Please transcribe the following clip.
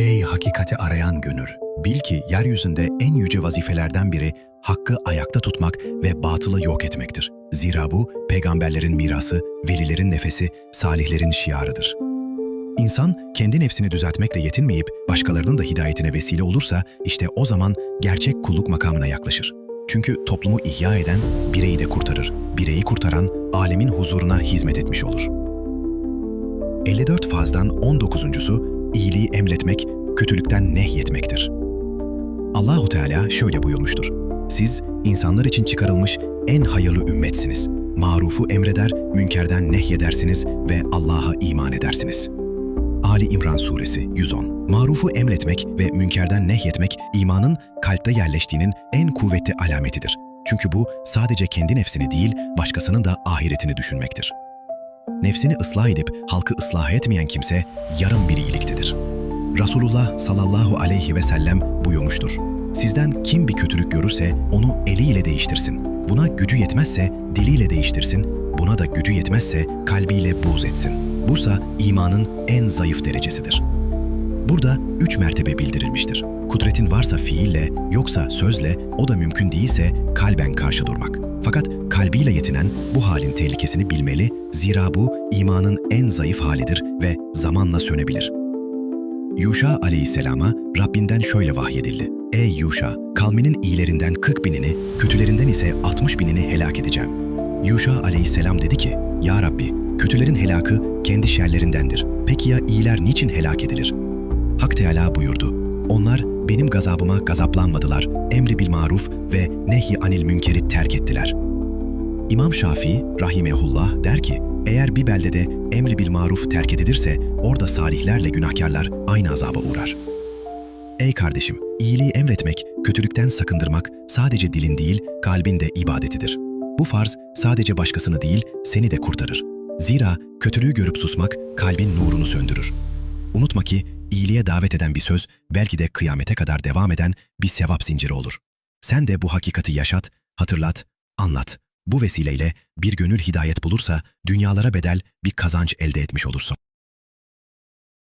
Ey hakikati arayan gönül! Bil ki yeryüzünde en yüce vazifelerden biri hakkı ayakta tutmak ve batılı yok etmektir. Zira bu peygamberlerin mirası, velilerin nefesi, salihlerin şiarıdır. İnsan kendi nefsini düzeltmekle yetinmeyip başkalarının da hidayetine vesile olursa işte o zaman gerçek kulluk makamına yaklaşır. Çünkü toplumu ihya eden bireyi de kurtarır. Bireyi kurtaran alemin huzuruna hizmet etmiş olur. 54 fazdan 19'uncusu iyiliği emretmek, kötülükten nehyetmektir. Allahu Teala şöyle buyurmuştur. Siz insanlar için çıkarılmış en hayırlı ümmetsiniz. Marufu emreder, münkerden nehyedersiniz ve Allah'a iman edersiniz. Ali İmran Suresi 110 Marufu emretmek ve münkerden nehyetmek imanın kalpte yerleştiğinin en kuvvetli alametidir. Çünkü bu sadece kendi nefsini değil, başkasının da ahiretini düşünmektir. Nefsini ıslah edip halkı ıslah etmeyen kimse yarım bir iyiliktedir. Resulullah sallallahu aleyhi ve sellem buyurmuştur. Sizden kim bir kötülük görürse onu eliyle değiştirsin. Buna gücü yetmezse diliyle değiştirsin. Buna da gücü yetmezse kalbiyle buğz etsin. Bursa imanın en zayıf derecesidir. Burada üç mertebe bildirilmiştir. Kudretin varsa fiille, yoksa sözle, o da mümkün değilse kalben karşı durmak. Fakat kalbiyle yetinen bu halin tehlikesini bilmeli, zira bu imanın en zayıf halidir ve zamanla sönebilir. Yuşa aleyhisselama Rabbinden şöyle vahyedildi. Ey Yuşa, kavminin iyilerinden 40 binini, kötülerinden ise 60 binini helak edeceğim. Yuşa aleyhisselam dedi ki, Ya Rabbi, kötülerin helakı kendi şerlerindendir. Peki ya iyiler niçin helak edilir? Hak Teala buyurdu. Onlar benim gazabıma gazaplanmadılar, emri bil maruf ve nehy anil münkeri terk ettiler. İmam Şafii rahimehullah der ki, eğer bir beldede emri bil maruf terk edilirse orada salihlerle günahkarlar aynı azaba uğrar. Ey kardeşim, iyiliği emretmek, kötülükten sakındırmak sadece dilin değil, kalbin de ibadetidir. Bu farz sadece başkasını değil, seni de kurtarır. Zira kötülüğü görüp susmak kalbin nurunu söndürür. Unutma ki iyiliğe davet eden bir söz belki de kıyamete kadar devam eden bir sevap zinciri olur. Sen de bu hakikati yaşat, hatırlat, anlat. Bu vesileyle bir gönül hidayet bulursa dünyalara bedel bir kazanç elde etmiş olursun.